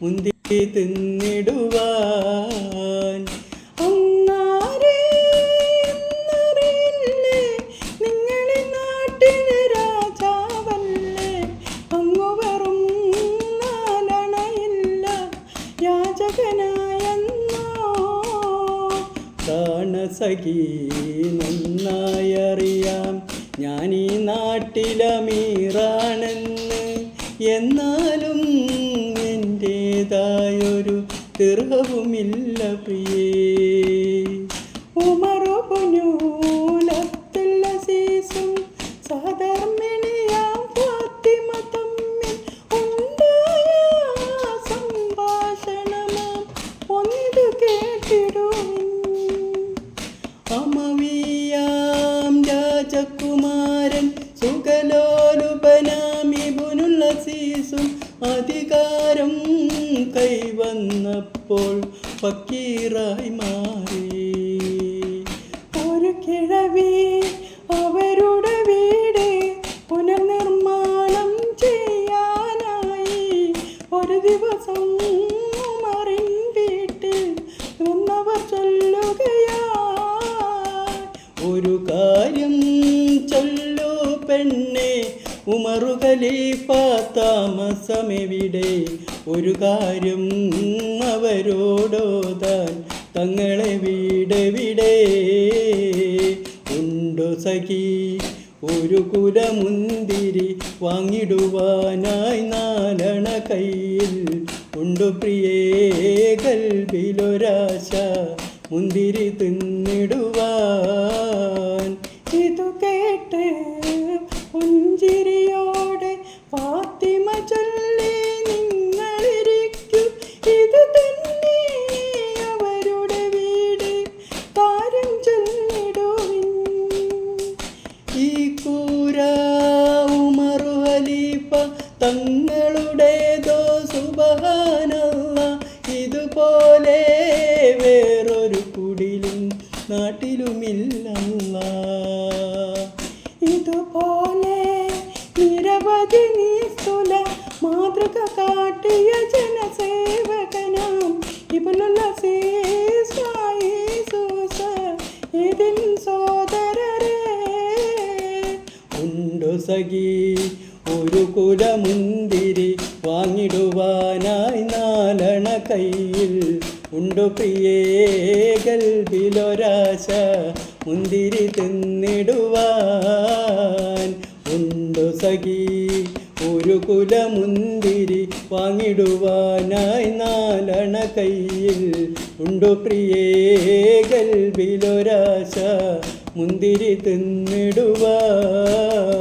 മുന്തിരി തിന്നിടുവാൻ. കാണസഖി നന്നായറിയാം ഞാൻ ഈ നാട്ടിലമീറാണെന്ന് എന്നാലും തിറവുമില്ല പ്രിയേ. ഉമറുപുനൂലത്തുള്ള സീസും സാധാർമ്മിണിയാം ഫാത്തിമ തമ്മിൽ ഉണ്ടായ സംഭാഷണമാം ഒന്ന് കേട്ടിടും അമവിയാം രാജകുമാരൻ സുഖലോലുപനാമിബുനുള്ള സീസും അധികാരം കൈവന്നപ്പോൾ ഫക്കീറായി മാറി. ഒരു കിഴവി അവരുടെ വീട് പുനർനിർമ്മാണം ചെയ്യാനായി ഒരു ദിവസം ഒരു കാര്യം ചൊല്ലു പെണ്ണെ ഉമറു ഖലീഫ താമസമെവിടെ ഒരു കാര്യം അവരോടോതാൻ തങ്ങളെ വീടെവിടെ? ഉണ്ടോ സഖി ഒരു കുലമുന്തിരി വാങ്ങിടുവാനായി നാലണ കയ്യിൽ? ഉണ്ടു പ്രിയേ കൽബിലൊരാശ മുന്തിരി തിന്നിടുവാൻ? തങ്ങളുടേതോ സുബഹാനല്ല. ഇതുപോലെ വേറൊരു കുടിലും നാട്ടിലുമില്ലല്ല. ഇതുപോലെ നിരവധി നീസ്തുല മാതൃക കാട്ടിയ ജനസേവകനാം ഇവനുള്ള ഇതിൻ സോദരരേ. ഉണ്ടു സഖി ഒരു കുലമുന്തിരി വാങ്ങിടുവാനായി നാലണ കയ്യിൽ. ഉണ്ടു പ്രിയേ ഗൽബിലൊരാശ മുന്തിരി തിന്നിടുവാൻ. ഉണ്ടു സഖി ഒരു കുലമുന്തിരി വാങ്ങിടുവാനായി നാലണ കയ്യിൽ. ഉണ്ടു പ്രിയേ ഗൽബിലൊരാശ മുന്തിരി തിന്നിടുവാൻ.